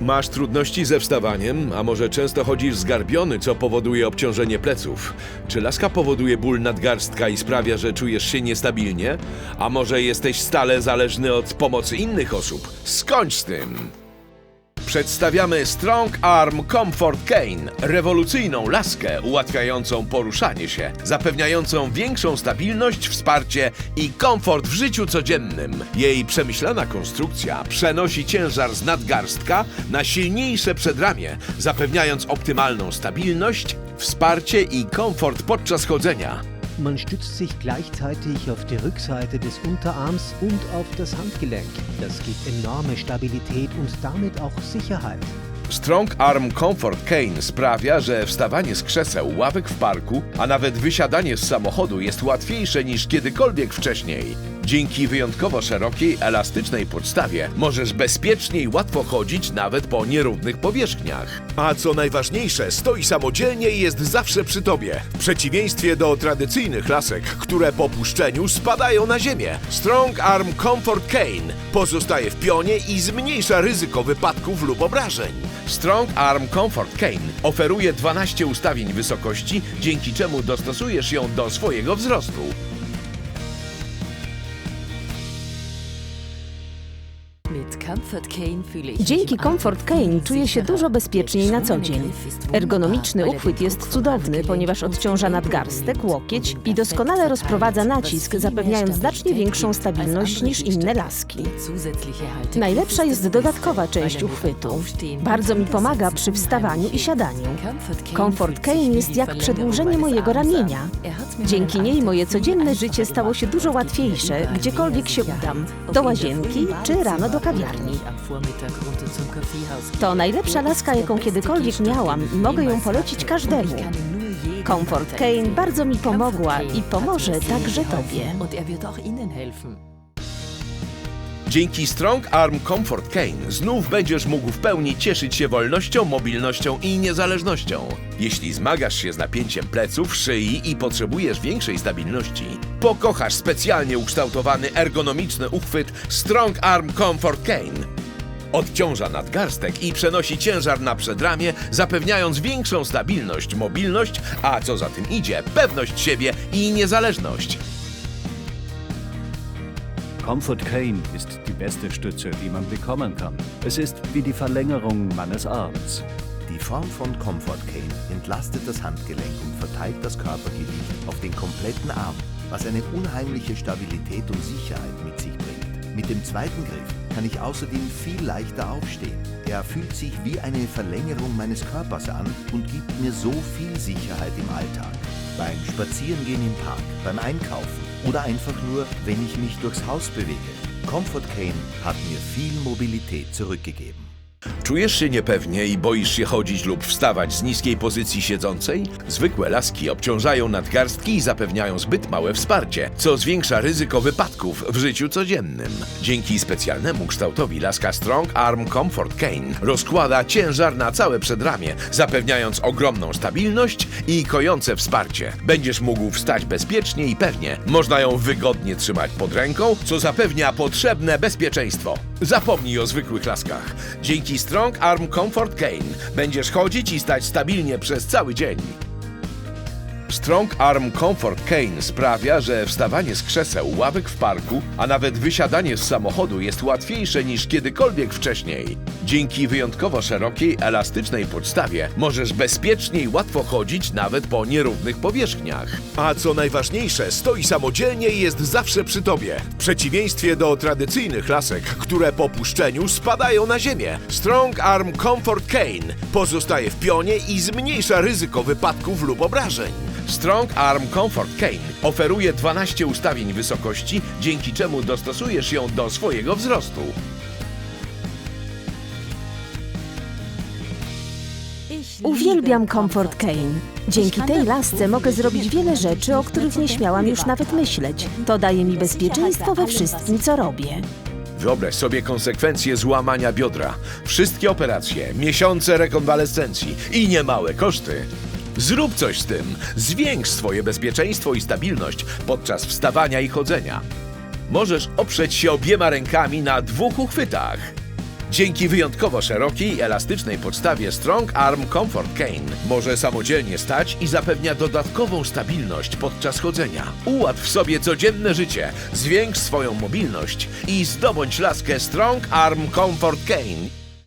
Masz trudności ze wstawaniem, a może często chodzisz zgarbiony, co powoduje obciążenie pleców? Czy laska powoduje ból nadgarstka i sprawia, że czujesz się niestabilnie? A może jesteś stale zależny od pomocy innych osób? Skończ z tym! Przedstawiamy Strong Arm Comfort Cane, rewolucyjną laskę ułatwiającą poruszanie się, zapewniającą większą stabilność, wsparcie i komfort w życiu codziennym. Jej przemyślana konstrukcja przenosi ciężar z nadgarstka na silniejsze przedramię, zapewniając optymalną stabilność, wsparcie i komfort podczas chodzenia. Man stützt sich gleichzeitig auf die Rückseite des Unterarms und auf das Handgelenk. Das gibt enorme Stabilität und damit auch Sicherheit. Strong Arm Comfort Cane sprawia, że wstawanie z krzeseł, ławek w parku, a nawet wysiadanie z samochodu jest łatwiejsze niż kiedykolwiek wcześniej. Dzięki wyjątkowo szerokiej, elastycznej podstawie możesz bezpiecznie i łatwo chodzić nawet po nierównych powierzchniach. A co najważniejsze, stoi samodzielnie i jest zawsze przy tobie. W przeciwieństwie do tradycyjnych lasek, które po puszczeniu spadają na ziemię. Strong Arm Comfort Cane pozostaje w pionie i zmniejsza ryzyko wypadków lub obrażeń. Strong Arm Comfort Cane oferuje 12 ustawień wysokości, dzięki czemu dostosujesz ją do swojego wzrostu. Dzięki Comfort Cane czuję się dużo bezpieczniej na co dzień. Ergonomiczny uchwyt jest cudowny, ponieważ odciąża nadgarstek, łokieć i doskonale rozprowadza nacisk, zapewniając znacznie większą stabilność niż inne laski. Najlepsza jest dodatkowa część uchwytu. Bardzo mi pomaga przy wstawaniu i siadaniu. Comfort Cane jest jak przedłużenie mojego ramienia. Dzięki niej moje codzienne życie stało się dużo łatwiejsze, gdziekolwiek się udam. Do łazienki czy rano do kawiarni. To najlepsza laska, jaką kiedykolwiek miałam i mogę ją polecić każdemu. Comfort Cane bardzo mi pomogła i pomoże także Tobie. Und er wird auch Ihnen helfen. Dzięki Strong Arm Comfort Cane znów będziesz mógł w pełni cieszyć się wolnością, mobilnością i niezależnością. Jeśli zmagasz się z napięciem pleców, szyi i potrzebujesz większej stabilności, pokochasz specjalnie ukształtowany ergonomiczny uchwyt Strong Arm Comfort Cane. Odciąża nadgarstek i przenosi ciężar na przedramię, zapewniając większą stabilność, mobilność, a co za tym idzie, pewność siebie i niezależność. Comfort Cane ist die beste Stütze, die man bekommen kann. Es ist wie die Verlängerung meines Arms. Die Form von Comfort Cane entlastet das Handgelenk und verteilt das Körpergewicht auf den kompletten Arm, was eine unheimliche Stabilität und Sicherheit mit sich bringt. Mit dem zweiten Griff kann ich außerdem viel leichter aufstehen. Er fühlt sich wie eine Verlängerung meines Körpers an und gibt mir so viel Sicherheit im Alltag. Beim Spazierengehen im Park, beim Einkaufen oder einfach nur, wenn ich mich durchs Haus bewege. Comfort Cane hat mir viel Mobilität zurückgegeben. Czujesz się niepewnie i boisz się chodzić lub wstawać z niskiej pozycji siedzącej? Zwykłe laski obciążają nadgarstki i zapewniają zbyt małe wsparcie, co zwiększa ryzyko wypadków w życiu codziennym. Dzięki specjalnemu kształtowi laska Strong Arm Comfort Cane rozkłada ciężar na całe przedramię, zapewniając ogromną stabilność i kojące wsparcie. Będziesz mógł wstać bezpiecznie i pewnie. Można ją wygodnie trzymać pod ręką, co zapewnia potrzebne bezpieczeństwo. Zapomnij o zwykłych laskach. Dzięki Strong Arm Comfort Cane będziesz chodzić i stać stabilnie przez cały dzień. Strong Arm Comfort Cane sprawia, że wstawanie z krzeseł, ławek w parku, a nawet wysiadanie z samochodu jest łatwiejsze niż kiedykolwiek wcześniej. Dzięki wyjątkowo szerokiej, elastycznej podstawie możesz bezpiecznie i łatwo chodzić nawet po nierównych powierzchniach. A co najważniejsze, stoi samodzielnie i jest zawsze przy tobie. W przeciwieństwie do tradycyjnych lasek, które po puszczeniu spadają na ziemię. Strong Arm Comfort Cane pozostaje w pionie i zmniejsza ryzyko wypadków lub obrażeń. Strong Arm Comfort Cane oferuje 12 ustawień wysokości, dzięki czemu dostosujesz ją do swojego wzrostu. Uwielbiam Comfort Cane. Dzięki tej lasce mogę zrobić wiele rzeczy, o których nie śmiałam już nawet myśleć. To daje mi bezpieczeństwo we wszystkim, co robię. Wyobraź sobie konsekwencje złamania biodra, wszystkie operacje, miesiące rekonwalescencji i niemałe koszty. Zrób coś z tym. Zwiększ swoje bezpieczeństwo i stabilność podczas wstawania i chodzenia. Możesz oprzeć się obiema rękami na dwóch uchwytach. Dzięki wyjątkowo szerokiej i elastycznej podstawie Strong Arm Comfort Cane może samodzielnie stać i zapewnia dodatkową stabilność podczas chodzenia. Ułatw sobie codzienne życie, zwiększ swoją mobilność i zdobądź laskę Strong Arm Comfort Cane